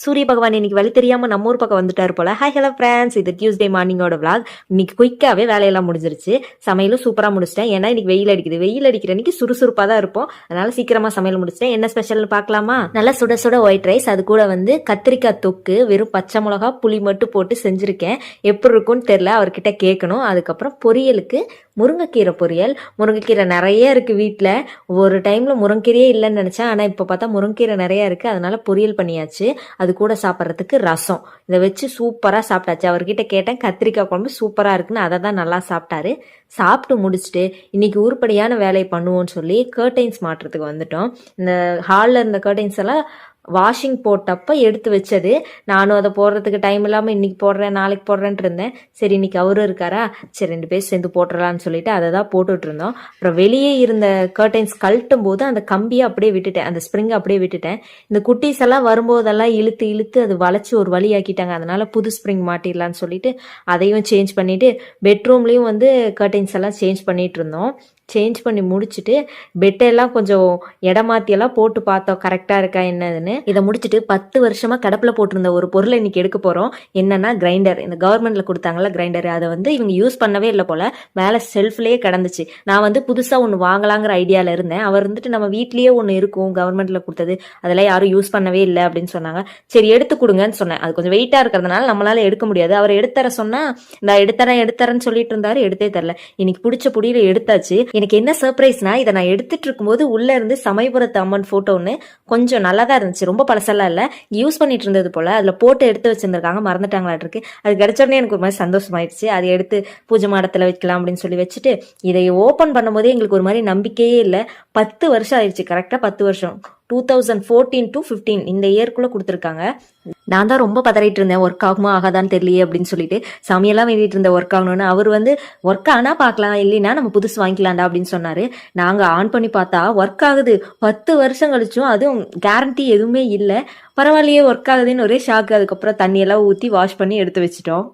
சூரிய பகவான் இன்னைக்கு வழி தெரியாம நம்ம ஊர் பக்கம் வந்துட்டாரு போல. ஹாய் ஹலோ ஃப்ரெண்ட்ஸ் இது டியூஸ்டே மார்னிங்கோட விளாக் இன்னைக்கு குயிக்காவே வேலையெல்லாம் முடிஞ்சிருச்சு. சமையலும் சூப்பரா முடிச்சிட்டேன். ஏன்னா இன்னைக்கு வெயில் அடிக்குது. வெயில் அடிக்கிற அன்னைக்கு சுறுசுறுப்பா தான் இருப்போம். அதனால சீக்கிரமா சமையல் முடிச்சிட்டேன். என்ன ஸ்பெஷல்னு பார்க்கலாமா? நல்லா சுட சுட ஒயிட் ரைஸ் அது கூட வந்து கத்திரிக்காய் தொக்கு வெறும் பச்சை மிளகா புளி மட்டும் போட்டு செஞ்சிருக்கேன். எப்படி இருக்கும்னு தெரியல. அவர்கிட்ட கேட்கணும். அதுக்கப்புறம் பொரியலுக்கு முருங்கைக்கீரை பொரியல். முருங்கைக்கீரை நிறைய இருக்குது வீட்டில் ஒரு டைமில் முருங்கைக்கீரையே இல்லைன்னு நினச்சேன். ஆனால் இப்போ பார்த்தா முருங்கைக்கீரை நிறையா இருக்குது அதனால் பொரியல் பண்ணியாச்சு. அது கூட சாப்பிட்றதுக்கு ரசம். இதை வச்சு சூப்பராக சாப்பிட்டாச்சு. அவர்கிட்ட கேட்டேன் கத்திரிக்காய் குழம்பு சூப்பராக இருக்குன்னு. அதை தான் நல்லா சாப்பிட்டாரு. சாப்பிட்டு முடிச்சுட்டு இன்னைக்கு உருப்படியான வேலையை பண்ணுவோம்னு சொல்லி கர்டைன்ஸ் மாட்டுறதுக்கு வந்துட்டோம். இந்த ஹாலில் இருந்த கர்டைன்ஸ் எல்லாம் வாஷிங் போட்டப்ப எடுத்து வச்சது. நானும் அதை போடுறதுக்கு டைம் இல்லாமல் இன்னைக்கு போடுறேன் நாளைக்கு போடுறேன்ட்டு இருந்தேன். சரி இன்னைக்கு அவரும் இருக்காரா? சரி ரெண்டு பேர் சேர்ந்து போட்டுடலான்னு சொல்லிட்டு அதை தான் போட்டுட்டு இருந்தோம். அப்புறம் வெளியே இருந்த கர்டைன்ஸ் கழட்டும் போது அந்த கம்பியை அப்படியே விட்டுட்டேன். அந்த ஸ்ப்ரிங்கை அப்படியே விட்டுட்டேன். இந்த குட்டீஸ் எல்லாம் வரும்போதெல்லாம் இழுத்து இழுத்து அது வளைச்சு ஒரு வழி ஆக்கிட்டாங்க. அதனால புது ஸ்ப்ரிங் மாட்டிடலான்னு சொல்லிட்டு அதையும் சேஞ்ச் பண்ணிட்டு பெட்ரூம்லேயும் வந்து கர்டைன்ஸ் எல்லாம் சேஞ்ச் பண்ணிட்டு இருந்தோம். சேஞ்ச் பண்ணி முடிச்சுட்டு பெட்டெல்லாம் கொஞ்சம் இடமாத்தியெல்லாம் போட்டு பார்த்தோம். கரெக்டாக இருக்கா என்னதுன்னு. இதை முடிச்சுட்டு பத்து வருஷமா கடப்பில் போட்டிருந்த ஒரு பொருளை இன்னைக்கு எடுக்க போகிறோம் என்னன்னா கிரைண்டர் இந்த கவர்மெண்ட்ல கொடுத்தாங்கல்ல கிரைண்டர் அதை வந்து இவங்க யூஸ் பண்ணவே இல்லை போல. மேலே செல்ஃப்லேயே கிடந்துச்சு. நான் வந்து புதுசாக ஒன்று வாங்கலாங்கிற ஐடியாவில் இருந்தேன். அவர் வந்துட்டு நம்ம வீட்லேயே ஒன்று இருக்கும் கவர்மெண்ட்ல கொடுத்தது. அதெல்லாம் யாரும் யூஸ் பண்ணவே இல்லை அப்படின்னு சொன்னாங்க. சரி எடுத்து கொடுங்கன்னு சொன்னேன். அது கொஞ்சம் வெயிட்டாக இருக்கிறதுனால நம்மளால எடுக்க முடியாது. அவர் எடுத்தர சொன்னா இந்த எடுத்தரேன் எடுத்தரேன்னு சொல்லிட்டு இருந்தாரு. எடுத்தே தரல. இன்னைக்கு பிடிச்ச புடியில எடுத்தாச்சு. எனக்கு என்ன சர்ப்ரைஸ்னா இதை நான் எடுத்துட்டு இருக்கும்போது உள்ள இருந்து சமயபுரத்து அம்மன் போட்டோன்னு கொஞ்சம் நல்லா தான் இருந்துச்சு. ரொம்ப பழசெல்லாம் இல்லை. யூஸ் பண்ணிட்டு இருந்தது போல. அதில் போட்டு எடுத்து வச்சிருந்திருக்காங்க. மறந்துட்டாங்களா இருக்கு அது கிடைச்ச உடனே எனக்கு ஒரு மாதிரி சந்தோஷமாயிடுச்சு. அதை எடுத்து பூஜை மாடத்தில் வைக்கலாம் அப்படின்னு சொல்லி வச்சுட்டு இதை ஓப்பன் பண்ணும்போதே எங்களுக்கு ஒரு மாதிரி நம்பிக்கையே இல்லை. பத்து வருஷம் ஆயிடுச்சு. கரெக்டாக பத்து வருஷம். Two thousand fourteen to fifteen இந்த இயர்க்குள்ளே கொடுத்துருக்காங்க. நான் தான் ரொம்ப பதறிட்டு இருந்தேன். ஒர்க் ஆகுமா ஆகாதான்னு தெரியலையே அப்படின்னு சொல்லிட்டு. சமையெல்லாம் வேண்டிட்டு இருந்த ஒர்க் ஆகணும்னு. அவர் வந்து ஒர்க் ஆனால் பார்க்கலாம். இல்லைன்னா நம்ம புதுசு வாங்கிக்கலாம்டா அப்படின்னு சொன்னாரு. நாங்கள் ஆன் பண்ணி பார்த்தா ஒர்க் ஆகுது. பத்து வருஷம் கழிச்சும் அதுவும் கேரண்டி எதுவுமே இல்லை. பரவாயில்லையே ஒர்க் ஆகுதுன்னு ஒரே ஷாக்கு அதுக்கப்புறம் தண்ணியெல்லாம் ஊற்றி வாஷ் பண்ணி எடுத்து வச்சிட்டோம்.